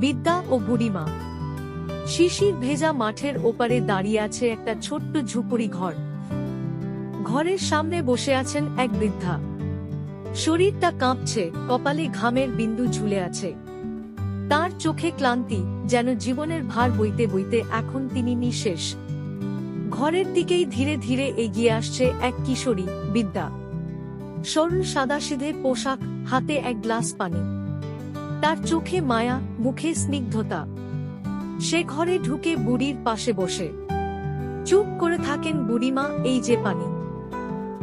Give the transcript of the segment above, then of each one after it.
বিদ্যা ও বুড়িমা। শিশির ভেজা মাঠের ওপারে দাঁড়িয়ে আছে একটা ছোট্ট ঝুপড়ি ঘর। ঘরের সামনে বসে আছেন এক বৃদ্ধা। শরীরটা কাঁপছে, কপালে ঘামের বিন্দু ঝুলে আছে। তার চোখে ক্লান্তি, যেন জীবনের ভার বইতে বইতে এখন তিনি নিঃশেষ। ঘরের দিকেই ধীরে ধীরে এগিয়ে আসছে এক কিশোরী, বিদ্যা। সরল সাদাসিধে পোশাক, হাতে এক গ্লাস পানি। তার চোখে মায়া, মুখে স্নিগ্ধতা। সে ঘরে ঢুকে বুড়ির পাশে বসে। চুপ করে থাকেন বুড়িমা এই যে পানি।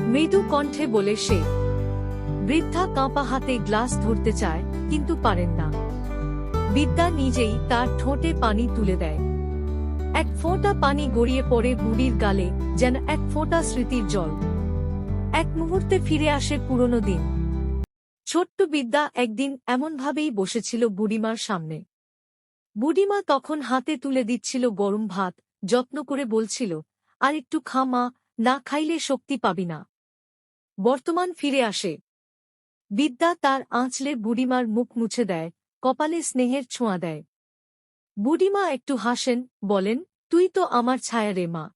মৃদু কণ্ঠে বলে সে, বৃদ্ধা কাঁপা হাতে গ্লাস ধরতে চায়, কিন্তু পারেন না। বিদ্যা নিজেই তার ঠোঁটে পানি তুলে দেয়। এক ফোঁটা পানি গড়িয়ে পড়ে বুড়ির গালে, যেন এক ফোঁটা স্মৃতির জল। এক মুহূর্তে ফিরে আসে পুরনো দিন। ছোট্ট বিদ্যা একদিন এমনভাবেই বসেছিল বুড়িমার সামনে। বুড়িমা তখন হাতে তুলে দিচ্ছিল গরম ভাত, যত্ন করে বলছিল, আর একটু খামা না খাইলে শক্তি পাবি না। বর্তমান ফিরে আসে বিদ্যা তার আঁচলে বুড়িমার মুখ মুছে দেয়, কপালে স্নেহের ছোঁয়া দেয়। বুড়িমা একটু হাসেন, বলেন, তুই তো আমার ছায়া রে মা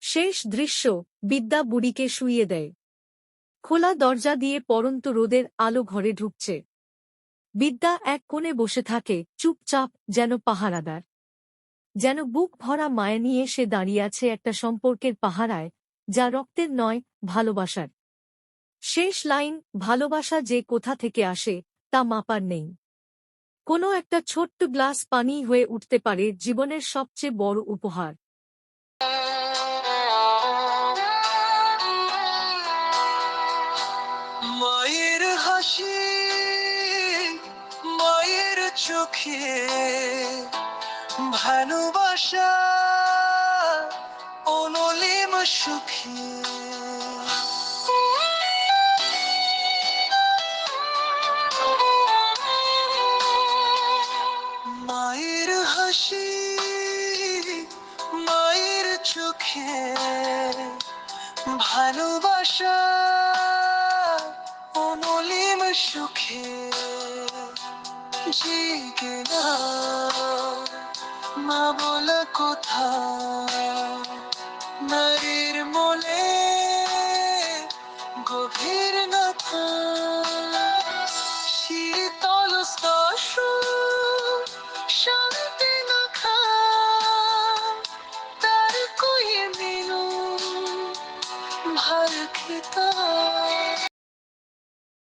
শেষ দৃশ্য বিদ্যা বুড়িকে শুইয়ে দেয়। খোলা দরজা দিয়ে পরন্ত রোদের আলো ঘরে ঢুকছে। বিদ্যা এক কোণে বসে থাকে, চুপচাপ, যেন পাহারাদার। যেন বুক ভরা মায়া নিয়ে সে দাঁড়িয়ে আছে একটা সম্পর্কের পাহারায়, যা রক্তের নয়, ভালোবাসার। শেষ লাইন, ভালোবাসা যে কোথা থেকে আসে, তা মাপার নেই। কোনো একটা ছোট্ট গ্লাস পানি হয়ে উঠতে পারে জীবনের সবচেয়ে বড় উপহার। মায়ের হাসি মায়ের চোখে ভালোবাসা অনলিম সুখী। মায়ের হাসি মায়ের চোখে ভালোবাসা সুখে জিগে না মা বলা কথা নারীর মনে গভীর নাথা শীতল স্পর্শ শান্তি নাখা তার কয়ে মিনু ভার খেতা